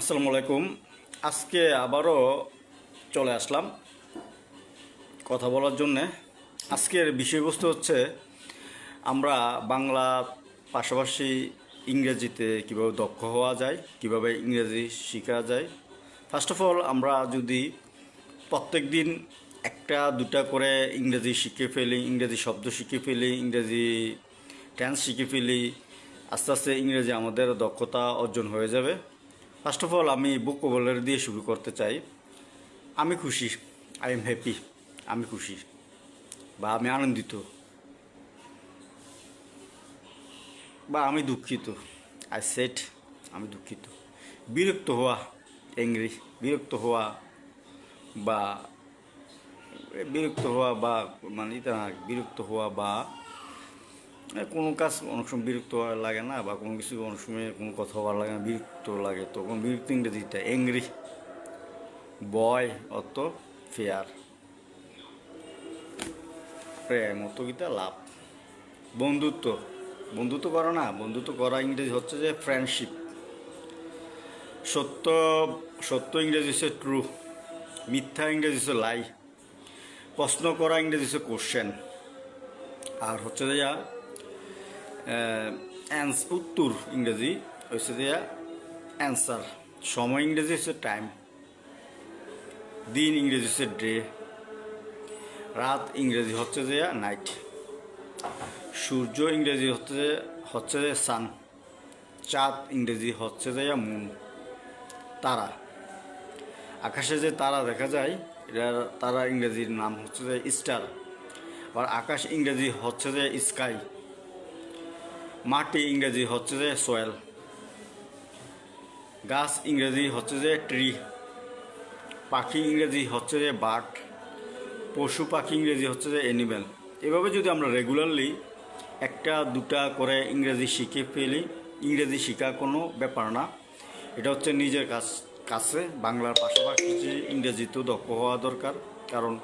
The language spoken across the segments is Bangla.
আসসালামু আলাইকুম। আজকে আবারও চলে আসলাম কথা বলার জন্যে। আজকের বিষয়বস্তু হচ্ছে, আমরা বাংলা পাশাপাশি ইংরেজিতে কীভাবে দক্ষ হওয়া যায়, কীভাবে ইংরেজি শেখা যায়। ফার্স্ট অফ অল আমরা যদি প্রত্যেক দিন একটা, দুটা করে ইংরেজি শিখে ফেলি, ইংরেজি শব্দ শিখে ফেলি, ইংরেজি টেন্স শিখে ফেলি, আস্তে আস্তে ইংরেজি আমাদের দক্ষতা অর্জন হয়ে যাবে। ফার্স্ট অফ অল আমি বুক কবলের দিয়ে শুরু করতে চাই। আমি খুশি। আই এম হ্যাপি আমি খুশি। বা আমি আনন্দিত। বা আমি দুঃখিত। আই সেট আমি দুঃখিত। বিরক্ত হওয়া এংরি বিরক্ত হওয়া বা বিরক্ত হওয়া বা মানে বিরক্ত হওয়া বা কোনো কাজ অনেক সময় বিরক্ত লাগে না বা কোনো কিছু অনেক সময় কোনো কথা ভালো লাগে না, বিরক্ত লাগে। তখন বিরক্ত ইংরেজিটা এংরি বয় অত ফেয়ার প্রেম, অত লাভ। বন্ধুত্ব বন্ধুত্ব করা না, বন্ধুত্ব করা ইংরেজি হচ্ছে যে ফ্রেন্ডশিপ সত্য সত্য ইংরেজি হচ্ছে ট্রু মিথ্যা ইংরেজি হচ্ছে লাই প্রশ্ন করা ইংরেজি হচ্ছে কোশ্চেন আর হচ্ছে যে অ্যান্স উত্তর ইংরেজি হচ্ছে যে অ্যান্সার সময় ইংরেজি হচ্ছে টাইম দিন ইংরেজি হচ্ছে ডে রাত ইংরেজি হচ্ছে যে নাইট সূর্য ইংরেজি হচ্ছে যে হচ্ছে যে সান চাঁদ ইংরেজি হচ্ছে যে মুন তারা। আকাশে যে তারা দেখা যায় এটা তারা ইংরেজির নাম হচ্ছে যে স্টার আর আকাশ ইংরেজি হচ্ছে যে স্কাই মাটি ইংরেজি হচ্ছে যে সোয়েল গাছ ইংরেজি হচ্ছে যে ট্রি পাখি ইংরেজি হচ্ছে যে বার্ড পশু পাখি ইংরেজি হচ্ছে যে অ্যানিম্যাল এভাবে যদি আমরা রেগুলারলি একটা, দুটা করে ইংরেজি শিখে ফেলি, ইংরেজি শেখা কোনো ব্যাপার না। এটা হচ্ছে নিজের কাছ, কাছে, বাংলার পাশাপাশি ইংরেজি তো দক্ষ হওয়া দরকার। কারণ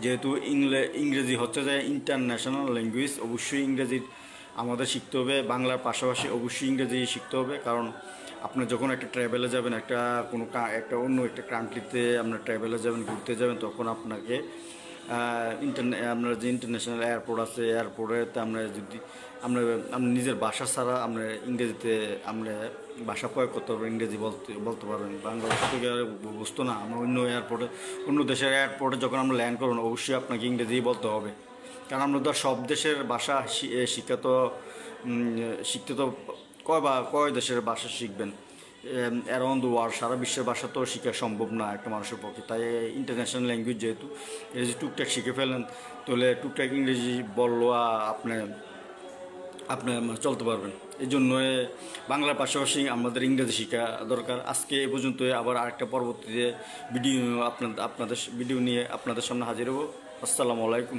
যেহেতু ইংলে, ইংরেজি হচ্ছে যে ইন্টারন্যাশনাল ল্যাঙ্গুয়েজ অবশ্যই ইংরেজি আমাদের শিখতে হবে বাংলার পাশাপাশি অবশ্যই ইংরেজি শিখতে হবে, কারণ আপনি যখন একটা ট্রাভেলে যাবেন, একটা কোনো একটা অন্য একটা কান্ট্রিতে আপনার ট্রাভেলে যাবেন, ঘুরতে যাবেন, তখন আপনাকে ইন্টারনে আপনার যে ইন্টারন্যাশনাল এয়ারপোর্ট আছে এয়ারপোর্টেতে আমরা যদি, আমরা আমরা নিজের ভাষা ছাড়া আমরা ইংরেজিতে, আমরা ভাষা প্রয়োগ করতে পারব, ইংরেজি বলতে বলতে পারবেন বাংলা ভাষা থেকে বুঝতো না, আমরা অন্য এয়ারপোর্টে অন্য দেশের এয়ারপোর্টে যখন আমরা ল্যান্ড করব, অবশ্যই আপনাকে ইংরেজি বলতে হবে। কারণ আমরা তো সব দেশের ভাষা শিক্ষা তো শিখতে তো কয় বা, কয় দেশের ভাষা শিখবেন? অ্যারাউন্ড দ্য ওয়ার্ল্ড সারা বিশ্বের ভাষা তো শেখা সম্ভব না একটা মানুষের পক্ষে। তাই ইন্টারন্যাশনাল ল্যাঙ্গুয়েজ যেহেতু ইংরেজি টুকটাক শিখে ফেলেন, তাহলে টুকটাক ইংরেজি বলল আপনি আপনি চলতে পারবেন। এই জন্য বাংলার পাশাপাশি আমাদের ইংরেজি শেখা দরকার। আজকে এ পর্যন্ত আবার আরেকটা পরবর্তীতে ভিডিও আপনাদের আপনাদের ভিডিও নিয়ে আপনাদের সামনে হাজির হব। আসসালামু আলাইকুম।